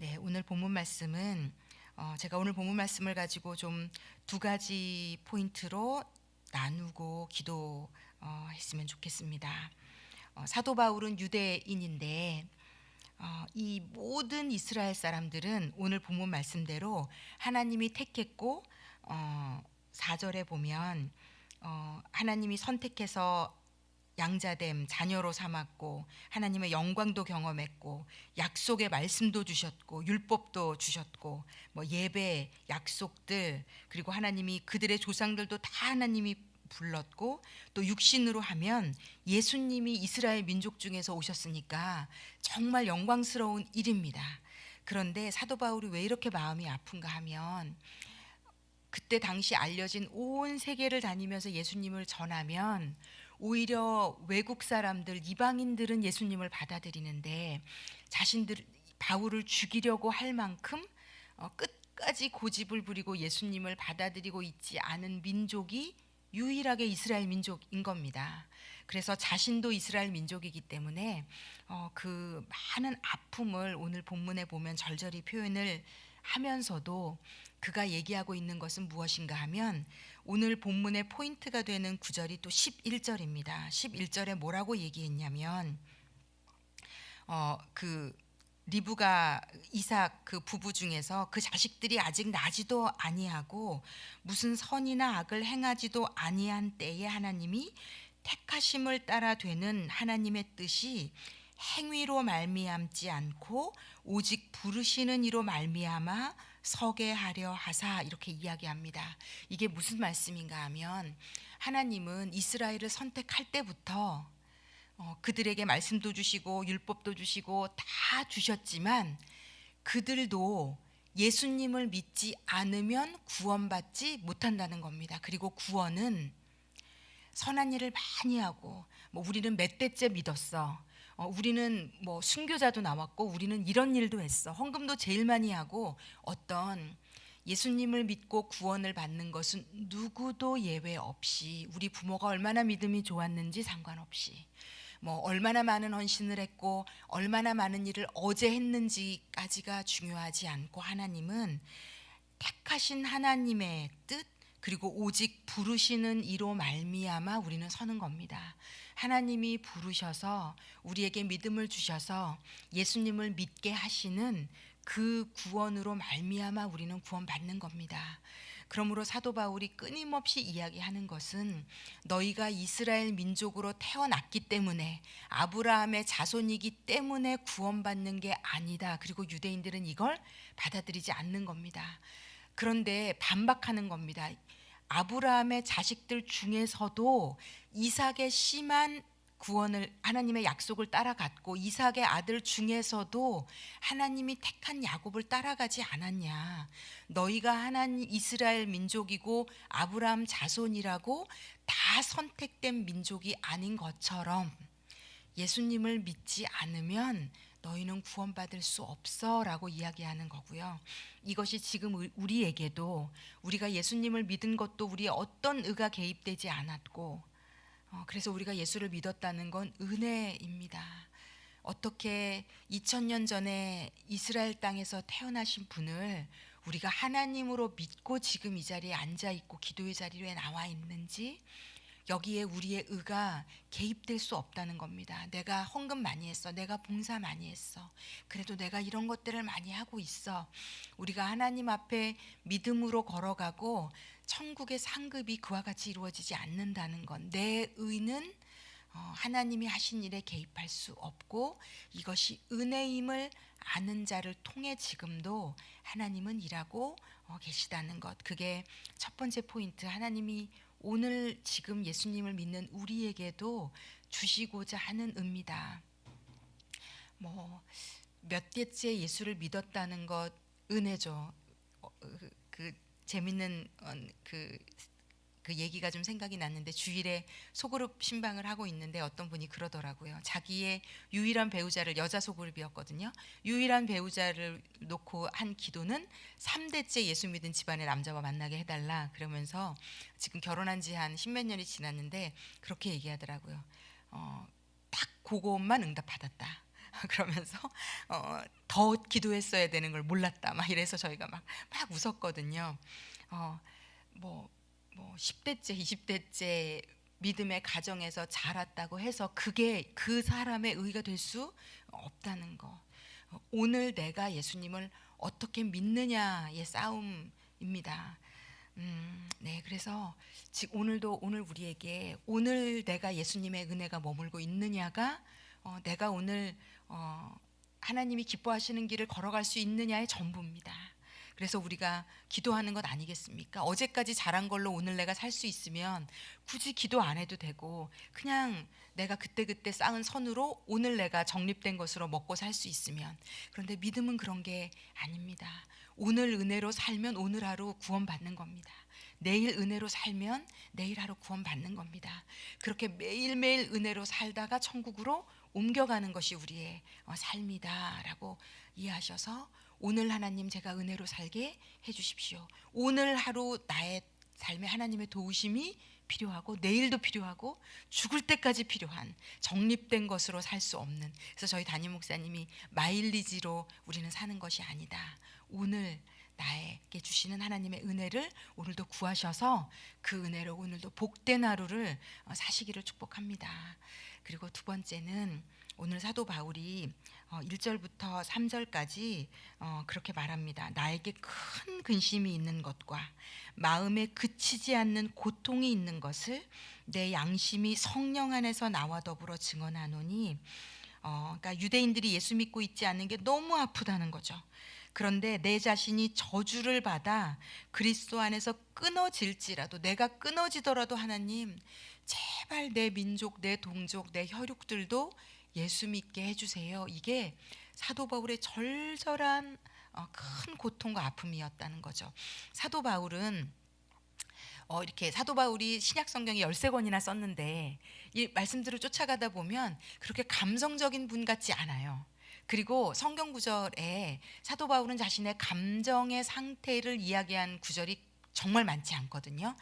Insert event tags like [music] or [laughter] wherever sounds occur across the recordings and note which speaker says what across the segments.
Speaker 1: 네, 오늘 본문 말씀은 어, 제가 오늘 본문 말씀을 가지고 좀 두 가지 포인트로 나누고 기도했으면 좋겠습니다. 어, 사도 바울은 유대인인데 어, 이 모든 이스라엘 사람들은 오늘 본문 말씀대로 하나님이 택했고 어, 4절에 보면 어, 하나님이 선택해서 양자됨 자녀로 삼았고 하나님의 영광도 경험했고 약속의 말씀도 주셨고 율법도 주셨고 뭐 예배 약속들 그리고 하나님이 그들의 조상들도 다 하나님이 불렀고 또 육신으로 하면 예수님이 이스라엘 민족 중에서 오셨으니까 정말 영광스러운 일입니다. 그런데 사도 바울이 왜 이렇게 마음이 아픈가 하면 그때 당시 알려진 온 세계를 다니면서 예수님을 전하면 오히려 외국 사람들 이방인들은 예수님을 받아들이는데 자신들 바울을 죽이려고 할 만큼 어, 끝까지 고집을 부리고 예수님을 받아들이고 있지 않은 민족이 유일하게 이스라엘 민족인 겁니다. 그래서 자신도 이스라엘 민족이기 때문에 어, 그 많은 아픔을 오늘 본문에 보면 절절히 표현을 하면서도 그가 얘기하고 있는 것은 무엇인가 하면 오늘 본문의 포인트가 되는 구절이 또 11절입니다. 11절에 뭐라고 얘기했냐면 어 그 리브가 이삭 그 부부 중에서 그 자식들이 아직 나지도 아니하고 무슨 선이나 악을 행하지도 아니한 때에 하나님이 택하심을 따라 되는 하나님의 뜻이 행위로 말미암지 않고 오직 부르시는 이로 말미암아 서게 하려 하사 이렇게 이야기합니다. 이게 무슨 말씀인가 하면 하나님은 이스라엘을 선택할 때부터 어, 그들에게 말씀도 주시고 율법도 주시고 다 주셨지만 그들도 예수님을 믿지 않으면 구원받지 못한다는 겁니다. 그리고 구원은 선한 일을 많이 하고 뭐 우리는 몇 대째 믿었어. 어, 우리는 뭐 순교자도 나왔고 우리는 이런 일도 했어. 헌금도 제일 많이 하고 어떤 예수님을 믿고 구원을 받는 것은 누구도 예외 없이 우리 부모가 얼마나 믿음이 좋았는지 상관없이 뭐 얼마나 많은 헌신을 했고 얼마나 많은 일을 어제 했는지까지가 중요하지 않고 하나님은 택하신 하나님의 뜻 그리고 오직 부르시는 이로 말미암아 우리는 서는 겁니다. 하나님이 부르셔서 우리에게 믿음을 주셔서 예수님을 믿게 하시는 그 구원으로 말미암아 우리는 구원받는 겁니다. 그러므로 사도 바울이 끊임없이 이야기하는 것은 너희가 이스라엘 민족으로 태어났기 때문에 아브라함의 자손이기 때문에 구원받는 게 아니다. 그리고 유대인들은 이걸 받아들이지 않는 겁니다. 그런데 반박하는 겁니다. 아브라함의 자식들 중에서도 이삭의 심한 구원을 하나님의 약속을 따라갔고 이삭의 아들 중에서도 하나님이 택한 야곱을 따라가지 않았냐. 너희가 하나님 이스라엘 민족이고 아브라함 자손이라고 다 선택된 민족이 아닌 것처럼 예수님을 믿지 않으면 너희는 구원받을 수 없어라고 이야기하는 거고요. 이것이 지금 우리에게도 우리가 예수님을 믿은 것도 우리의 어떤 의가 개입되지 않았고 어, 그래서 우리가 예수를 믿었다는 건 은혜입니다. 어떻게 2000년 전에 이스라엘 땅에서 태어나신 분을 우리가 하나님으로 믿고 지금 이 자리에 앉아 있고 기도의 자리에 나와 있는지 여기에 우리의 의가 개입될 수 없다는 겁니다. 내가 헌금 많이 했어. 내가 봉사 많이 했어. 그래도 내가 이런 것들을 많이 하고 있어. 우리가 하나님 앞에 믿음으로 걸어가고 천국의 상급이 그와 같이 이루어지지 않는다는 건 내 의는 어, 하나님이 하신 일에 개입할 수 없고 이것이 은혜임을 아는 자를 통해 지금도 하나님은 일하고 어, 계시다는 것. 그게 첫 번째 포인트. 하나님이 오늘 지금 예수님을 믿는 우리에게도 주시고자 하는 의입니다. 뭐 몇 대째 예수를 믿었다는 것 은혜죠. 어, 그, 그 재밌는 어, 그 그 얘기가 좀 생각이 났는데 주일에 소그룹 신방을 하고 있는데 어떤 분이 그러더라고요. 자기의 유일한 배우자를 여자 소그룹이었거든요. 유일한 배우자를 놓고 한 기도는 3대째 예수 믿은 집안의 남자와 만나게 해달라 그러면서 지금 결혼한 지 한 십몇 년이 지났는데 그렇게 얘기하더라고요. 어, 딱 그것만 응답받았다. [laughs] 그러면서 어, 더 기도했어야 되는 걸 몰랐다. 막 이래서 저희가 막 막 웃었거든요. 어, 뭐, 뭐 10대째, 20대째 믿음의 가정에서 자랐다고 해서 그게 그 사람의 의가 될 수 없다는 거. 어, 오늘 내가 예수님을 어떻게 믿느냐의 싸움입니다. 음, 네, 그래서 오늘도 오늘 우리에게 오늘 내가 예수님의 은혜가 머물고 있느냐가 어, 내가 오늘 어, 하나님이 기뻐하시는 길을 걸어갈 수 있느냐의 전부입니다. 그래서 우리가 기도하는 것 아니겠습니까? 어제까지 잘한 걸로 오늘 내가 살 수 있으면 굳이 기도 안 해도 되고 그냥 내가 그때그때 쌓은 선으로 오늘 내가 정립된 것으로 먹고 살 수 있으면 그런데 믿음은 그런 게 아닙니다. 오늘 은혜로 살면 오늘 하루 구원받는 겁니다. 내일 은혜로 살면 내일 하루 구원받는 겁니다. 그렇게 매일매일 은혜로 살다가 천국으로 옮겨가는 것이 우리의 어, 삶이다라고 이해하셔서 오늘 하나님 제가 은혜로 살게 해 주십시오. 오늘 하루 나의 삶에 하나님의 도우심이 필요하고 내일도 필요하고 죽을 때까지 필요한 정립된 것으로 살 수 없는 그래서 저희 담임 목사님이 마일리지로 우리는 사는 것이 아니다. 오늘 나에게 주시는 하나님의 은혜를 오늘도 구하셔서 그 은혜로 오늘도 복된 하루를 어, 사시기를 축복합니다. 그리고 두 번째는 오늘 사도 바울이 어, 1절부터 3절까지 어, 그렇게 말합니다. 나에게 큰 근심이 있는 것과 마음에 그치지 않는 고통이 있는 것을 내 양심이 성령 안에서 나와 더불어 증언하노니 어, 그러니까 유대인들이 예수 믿고 있지 않는 게 너무 아프다는 거죠. 그런데 내 자신이 저주를 받아 그리스도 안에서 끊어질지라도 내가 끊어지더라도 하나님 제발 내 민족, 내 동족, 내 혈육들도 예수 믿게 해주세요. 이게 사도 바울의 절절한 어, 큰 고통과 아픔이었다는 거죠. 사도 바울은 어, 이렇게 사도 바울이 신약 성경에 열세 권이나 썼는데 이 말씀들을 쫓아가다 보면 그렇게 감성적인 분 같지 않아요. 그리고 성경 구절에 사도 바울은 자신의 감정의 상태를 이야기한 구절이 정말 많지 않거든요.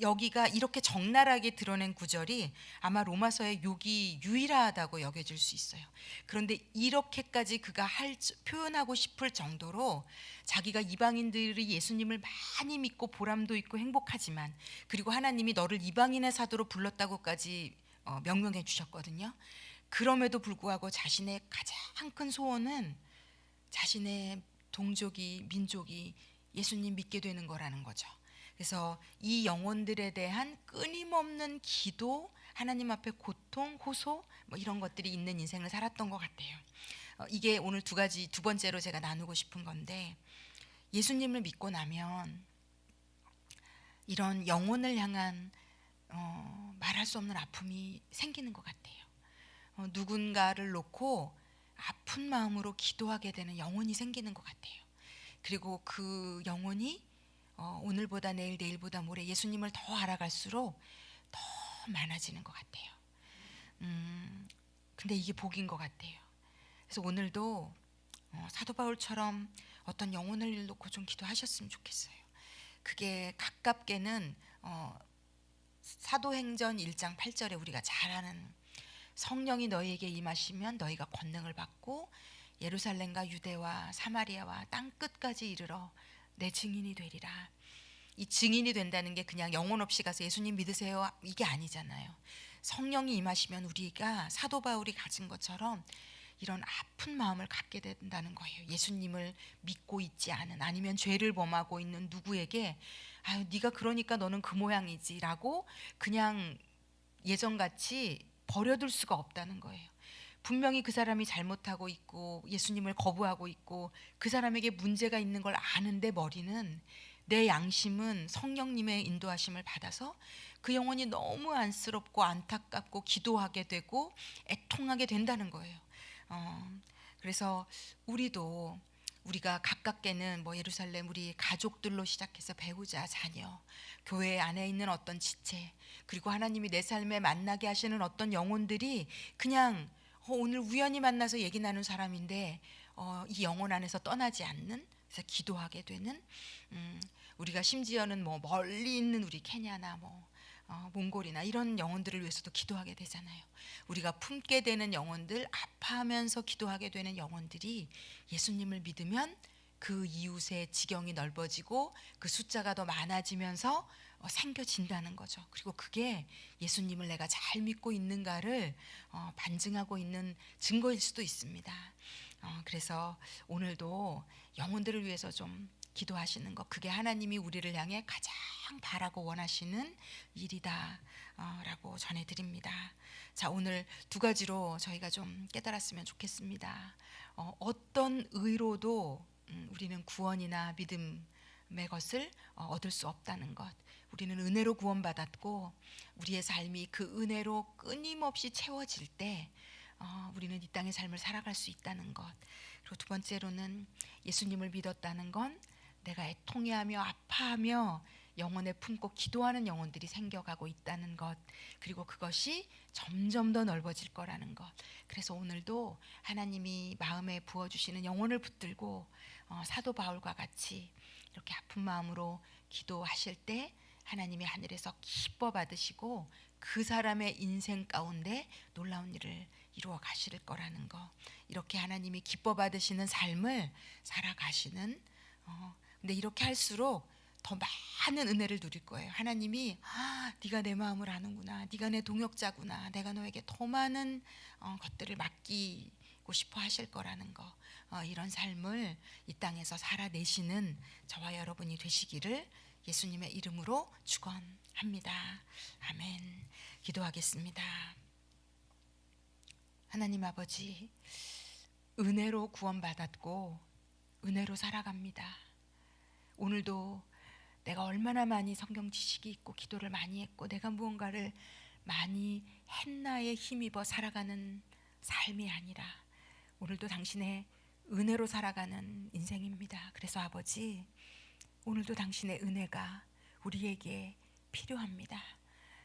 Speaker 1: 여기가 이렇게 적나라하게 드러낸 구절이 아마 로마서의 욕이 유일하다고 여겨질 수 있어요. 그런데 이렇게까지 그가 할 표현하고 싶을 정도로 자기가 이방인들이 예수님을 많이 믿고 보람도 있고 행복하지만 그리고 하나님이 너를 이방인의 사도로 불렀다고까지 어, 명명해 주셨거든요. 그럼에도 불구하고 자신의 가장 큰 소원은 자신의 동족이 민족이 예수님 믿게 되는 거라는 거죠. 그래서 이 영혼들에 대한 끊임없는 기도, 하나님 앞에 고통, 호소 뭐 이런 것들이 있는 인생을 살았던 것 같아요. 어, 이게 오늘 두 가지 두 번째로 제가 나누고 싶은 건데 예수님을 믿고 나면 이런 영혼을 향한 어, 말할 수 없는 아픔이 생기는 것 같아요. 어, 누군가를 놓고 아픈 마음으로 기도하게 되는 영혼이 생기는 것 같아요. 그리고 그 영혼이 어, 오늘보다 내일, 내일보다 모레 예수님을 더 알아갈수록 더 많아지는 것 같아요. 음, 근데 이게 복인 것 같아요. 그래서 오늘도 어, 사도 바울처럼 어떤 영혼을 놓고 좀 기도하셨으면 좋겠어요. 그게 가깝게는 어, 사도행전 1장 8절에 우리가 잘 아는 성령이 너희에게 임하시면 너희가 권능을 받고 예루살렘과 유대와 사마리아와 땅 끝까지 이르러 내 증인이 되리라. 이 증인이 된다는 게 그냥 영혼 없이 가서 예수님 믿으세요 이게 아니잖아요. 성령이 임하시면 우리가 사도 바울이 가진 것처럼 이런 아픈 마음을 갖게 된다는 거예요. 예수님을 믿고 있지 않은 아니면 죄를 범하고 있는 누구에게 아유 네가 그러니까 너는 그 모양이지라고 그냥 예전같이 버려둘 수가 없다는 거예요. 분명히 그 사람이 잘못하고 있고 예수님을 거부하고 있고 그 사람에게 문제가 있는 걸 아는데 머리는 내 양심은 성령님의 인도하심을 받아서 그 영혼이 너무 안쓰럽고 안타깝고 기도하게 되고 애통하게 된다는 거예요. 어, 그래서 우리도 우리가 가깝게는 뭐 예루살렘 우리 가족들로 시작해서 배우자, 자녀, 교회 안에 있는 어떤 지체, 그리고 하나님이 내 삶에 만나게 하시는 어떤 영혼들이 그냥 어, 오늘 우연히 만나서 얘기 나눈 사람인데 어, 이 영혼 안에서 떠나지 않는 그래서 기도하게 되는 음, 우리가 심지어는 뭐 멀리 있는 우리 케냐나 뭐 어, 몽골이나 이런 영혼들을 위해서도 기도하게 되잖아요. 우리가 품게 되는 영혼들, 아파하면서 기도하게 되는 영혼들이 예수님을 믿으면 그 이웃의 지경이 넓어지고 그 숫자가 더 많아지면서 어, 생겨진다는 거죠. 그리고 그게 예수님을 내가 잘 믿고 있는가를 어, 반증하고 있는 증거일 수도 있습니다. 어, 그래서 오늘도 영혼들을 위해서 좀 기도하시는 것 그게 하나님이 우리를 향해 가장 바라고 원하시는 일이다라고 전해드립니다. 자 오늘 두 가지로 저희가 좀 깨달았으면 좋겠습니다. 어, 어떤 의로도 음, 우리는 구원이나 믿음의 것을 어, 얻을 수 없다는 것. 우리는 은혜로 구원받았고 우리의 삶이 그 은혜로 끊임없이 채워질 때 어, 우리는 이 땅의 삶을 살아갈 수 있다는 것. 그리고 두 번째로는 예수님을 믿었다는 건 내가 애통해하며 아파하며 영혼에 품고 기도하는 영혼들이 생겨가고 있다는 것 그리고 그것이 점점 더 넓어질 거라는 것 그래서 오늘도 하나님이 마음에 부어주시는 영혼을 붙들고 어, 사도 바울과 같이 이렇게 아픈 마음으로 기도하실 때 하나님이 하늘에서 기뻐 받으시고 그 사람의 인생 가운데 놀라운 일을 이루어 가실 거라는 거 이렇게 하나님이 기뻐 받으시는 삶을 살아가시는 어, 근데 이렇게 할수록 더 많은 은혜를 누릴 거예요. 하나님이 아, 네가 내 마음을 아는구나. 네가 내 동역자구나. 내가 너에게 더 많은 어, 것들을 맡기 고 싶어 하실 거라는 거. 어, 이런 삶을 이 땅에서 살아내시는 저와 여러분이 되시기를 예수님의 이름으로 축원합니다. 아멘. 기도하겠습니다. 하나님 아버지 은혜로 구원받았고 은혜로 살아갑니다. 오늘도 내가 얼마나 많이 성경 지식이 있고 기도를 많이 했고 내가 무언가를 많이 했나에 힘입어 살아가는 삶이 아니라 오늘도 당신의 은혜로 살아가는 인생입니다. 그래서 아버지 오늘도 당신의 은혜가 우리에게 필요합니다.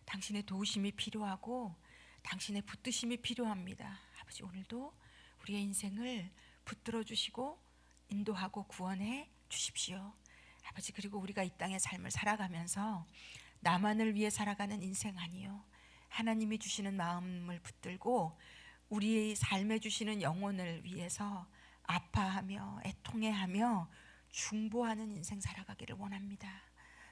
Speaker 1: 당신의 도우심이 필요하고 당신의 붙드심이 필요합니다. 아버지 오늘도 우리의 인생을 붙들어 주시고 인도하고 구원해 주십시오. 아버지 그리고 우리가 이 땅의 삶을 살아가면서 나만을 위해 살아가는 인생 아니요. 하나님이 주시는 마음을 붙들고 우리의 삶에 주시는 영혼을 위해서 아파하며 애통해하며 중보하는 인생 살아가기를 원합니다.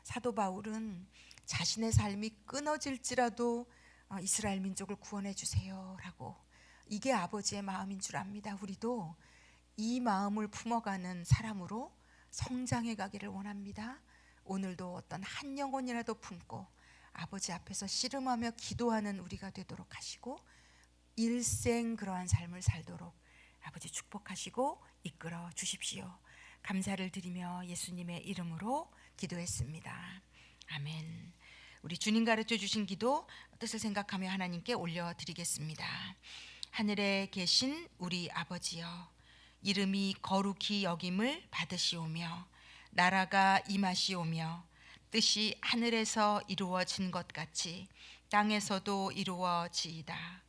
Speaker 1: 사도 바울은 자신의 삶이 끊어질지라도 어, 이스라엘 민족을 구원해 주세요라고 이게 아버지의 마음인 줄 압니다. 우리도 이 마음을 품어가는 사람으로 성장해 가기를 원합니다. 오늘도 어떤 한 영혼이라도 품고 아버지 앞에서 씨름하며 기도하는 우리가 되도록 하시고 일생 그러한 삶을 살도록 아버지 축복하시고 이끌어 주십시오. 감사를 드리며 예수님의 이름으로 기도했습니다. 아멘. 우리 주님 가르쳐 주신 기도 뜻을 생각하며 하나님께 올려 드리겠습니다. 하늘에 계신 우리 아버지여 이름이 거룩히 여김을 받으시오며 나라가 임하시오며 뜻이 하늘에서 이루어진 것 같이 땅에서도 이루어지이다.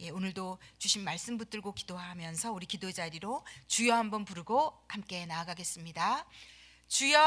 Speaker 1: 예, 오늘도 주신 말씀 붙들고 기도하면서 우리 기도 자리로 주여 한번 부르고 함께 나아가겠습니다. 주여!